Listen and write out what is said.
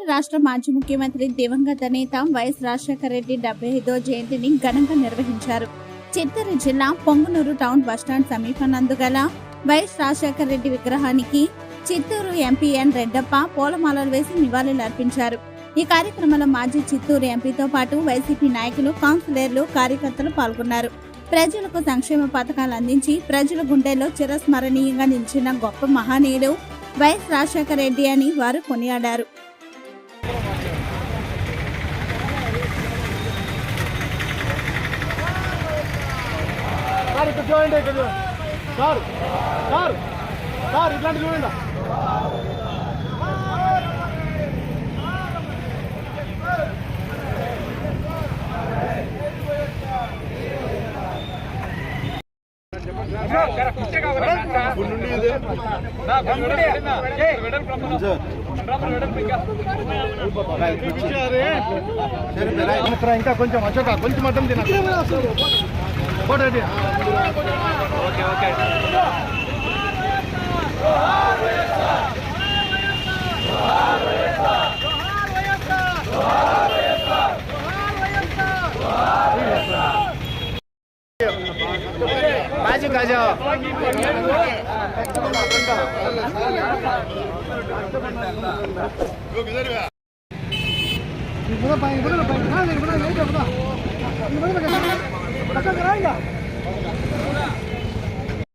తెలంగాణ రాష్ట్ర మాజీ ముఖ్యమంత్రి దివంగత నేత వైఎస్ రాజశేఖర రెడ్డి డెబ్బై ఐదో జయంతిని ఘనంగా నిర్వహించారు. చిత్తూరు జిల్లా పొంగునూరు టౌన్ బస్టాండ్ సమీపనందు గల వైఎస్ రాజశేఖర రెడ్డి విగ్రహానికి చిత్తూరు ఎంపీ ఎన్ రెడ్డప్ప పూలమాలలు వేసి నివాళులు అర్పించారు. ఈ కార్యక్రమంలో మాజీ చిత్తూరు ఎంపీతో పాటు వైసీపీ నాయకులు కౌన్సిలర్లు కార్యకర్తలు పాల్గొన్నారు. ప్రజలకు సంక్షేమ పథకాలు అందించి ప్రజల గుండెల్లో చిరస్మరణీయంగా నిలిచిన గొప్ప మహనీయుడు వైఎస్ రాజశేఖర రెడ్డి అని వారు కొనియాడారు. సార్ ఇక్కడ చూడండి ఇక్కడ. సార్ సార్ సార్ ఇట్లాంటి చూడండి. ఇంకా కొంచెం అశోక కొంచెం మటం తిన போட்டு ஓகே ஓகே. बाजू का जाओ இவ்வளோ பாய் お母じゃないんだ。